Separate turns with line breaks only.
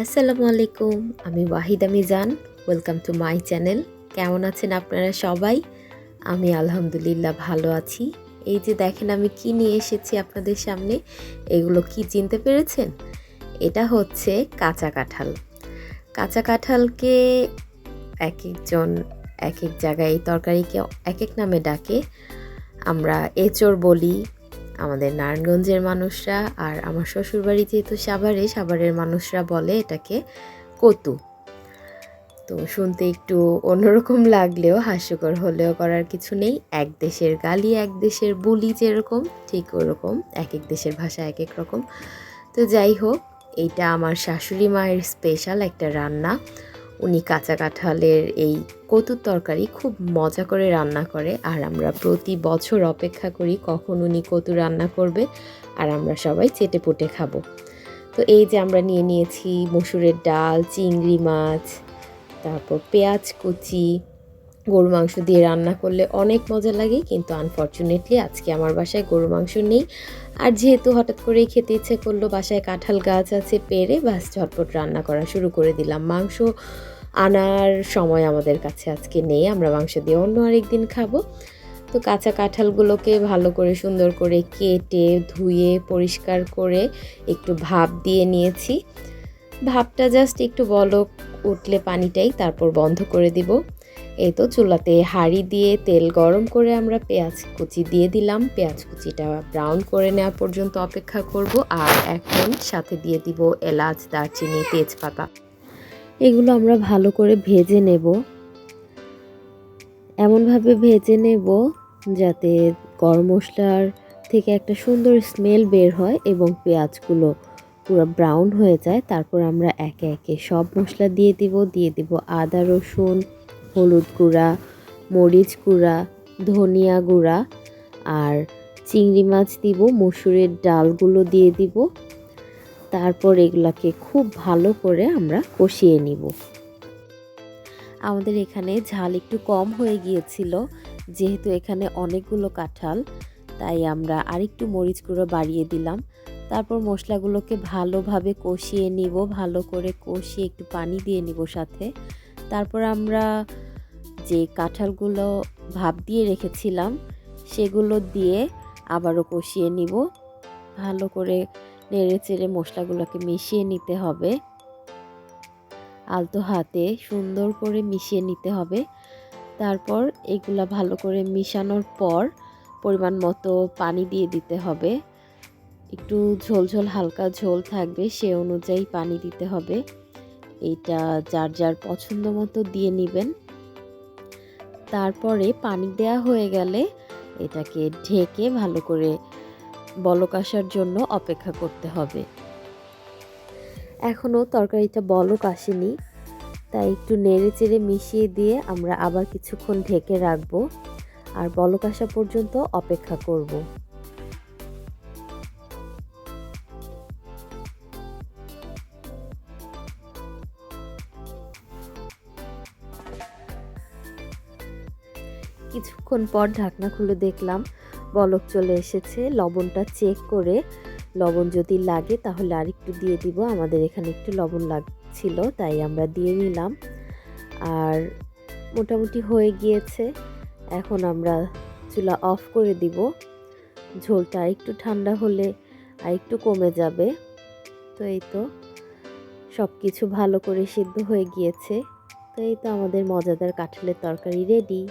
আসসালামু আলাইকুম, আমি Wahida Mizan welcome to my channel কেমন আছেন আপনারা সবাই? আমি আলহামদুলিল্লাহ ভালো আছি। এই যে দেখেন আমি কি নিয়ে এসেছি আপনাদের সামনে, এগুলো কি চিনতে পেরেছেন? এটা হচ্ছে কাঁচা কাঁঠাল। কাঁচা কাঁঠালকে এক একজন, এক এক জায়গায় এই তরকারিকে এক এক নামে ডাকে। আমরা এচোর বলি আমাদের নারায়ণগঞ্জের মানুষরা আর আমার শ্বশুরবাড়ি যেহেতু সাভারে, সাভারের মানুষরা বলে এটাকে কতু। তো শুনতে একটু অন্যরকম লাগলেও, হাস্যকর হলেও করার কিছু নেই। এক দেশের গালি, এক দেশের বুলি যেরকম, ঠিক ওরকম। এক এক দেশের ভাষা এক এক রকম। তো যাই হোক, এইটা আমার শাশুড়ি মায়ের স্পেশাল একটা রান্না। উনি কাঁচা কাঁঠালের এই কতুর তরকারি খুব মজা করে রান্না করে, আর আমরা প্রতি বছর অপেক্ষা করি কখন উনি কতু রান্না করবে, আর আমরা সবাই চেটে পুটে খাব। তো এই যে আমরা নিয়ে নিয়েছি মসুরের ডাল, চিংড়ি মাছ, তারপর পেঁয়াজ কুচি গরু মাংস দিয়ে রান্না করলে অনেক মজা লাগে, কিন্তু আনফর্চুনেটলি আজকে আমার বাসায় গরু মাংস নেই। আর যেহেতু হঠাৎ করেই খেতে ইচ্ছে করল, বাসায় কাঁঠাল গাছ আছে পেরে বাস ঝটপট রান্না করা শুরু করে দিলাম। মাংস আনার সময় আমাদের কাছে আজকে নেই, আমরা মাংস দিয়ে অন্য আরেকদিন খাব। তো কাঁচা কাঁঠালগুলোকে ভালো করে সুন্দর করে কেটে, ধুয়ে, পরিষ্কার করে একটু ভাপ দিয়ে নিয়েছি। ভাপটা জাস্ট একটু বলক, উঠলে পানিটাই, তারপর বন্ধ করে দিব। এই তো চুলাতে হাঁড়ি দিয়ে তেল গরম করে আমরা পেঁয়াজ কুচি দিয়ে দিলাম। পেঁয়াজ কুচিটা ব্রাউন করে নেওয়া পর্যন্ত অপেক্ষা করব আর এখন সাথে দিয়ে দিব এলাচ, দারচিনি, তেজপাতা। এগুলো আমরা ভালো করে ভেজে নেব। এমনভাবে ভেজে নেব যাতে গরম মশলার থেকে একটা সুন্দর স্মেল বের হয় এবং পেঁয়াজগুলো পুরো ব্রাউন হয়ে যায়। তারপর আমরা একে একে সব মশলা দিয়ে দিব। দিয়ে দিব আদা, রসুন হলুদ গুঁড়া, মরিচ গুঁড়া, ধনিয়া গুঁড়া আর চিংড়ি মাছ দিব, মসুরের ডালগুলো দিয়ে দিব। তারপর এগুলাকে খুব ভালো করে আমরা কষিয়ে নিব। আমাদের এখানে ঝাল একটু কম হয়ে গিয়েছিল, যেহেতু এখানে অনেকগুলো কাঁঠাল, তাই আমরা আরেকটু মরিচ গুঁড়ো বাড়িয়ে দিলাম। তারপর মশলাগুলোকে ভালোভাবে কষিয়ে নিব, ভালো করে কষিয়ে একটু পানি দিয়ে নিব সাথে। তারপর আমরা যে কাঁঠালগুলো ভাপ দিয়ে রেখেছিলাম, সেগুলো দিয়ে আবারও কষিয়ে নিব। ভালো করে নেড়ে চেড়ে মশলাগুলোকে মিশিয়ে নিতে হবে। আলতো হাতে সুন্দর করে মিশিয়ে নিতে হবে। তারপর এগুলা ভালো করে মিশানোর পর পরিমাণ মতো পানি দিয়ে দিতে হবে। একটু ঝোল ঝোল হালকা ঝোল থাকবে, সে অনুযায়ী পানি দিতে হবে। এইটা যার যার পছন্দ মতো দিয়ে নেবেন। তারপরে পানি দেয়া হয়ে গেলে এটাকে ঢেকে ভালো করে বলক আসার জন্য অপেক্ষা করতে হবে। এখনও তরকারিটা বলক আসেনি, তাই একটু নেড়ে চেড়ে মিশিয়ে দিয়ে আমরা আবার কিছুক্ষণ ঢেকে রাখব। আর বলক আসা পর্যন্ত অপেক্ষা করব। কিছুক্ষণ পর ঢাকনা খুলে দেখলাম, বলক চলে এসেছে। লবণটা চেক করে, লবণ যদি লাগে তাহলে আরেকটু দিয়ে দিব। আমাদের এখানে একটু লবণ লাগছিল, তাই আমরা দিয়ে নিলাম। আর মোটামুটি হয়ে গিয়েছে। এখন আমরা চুলা অফ করে দিব। ঝোলটা একটু ঠান্ডা হলে আর একটু কমে যাবে। তো এই তো সব কিছু ভালো করে সিদ্ধ হয়ে গিয়েছে। তো এই তো আমাদের মজাদার কাঁঠালের তরকারি রেডি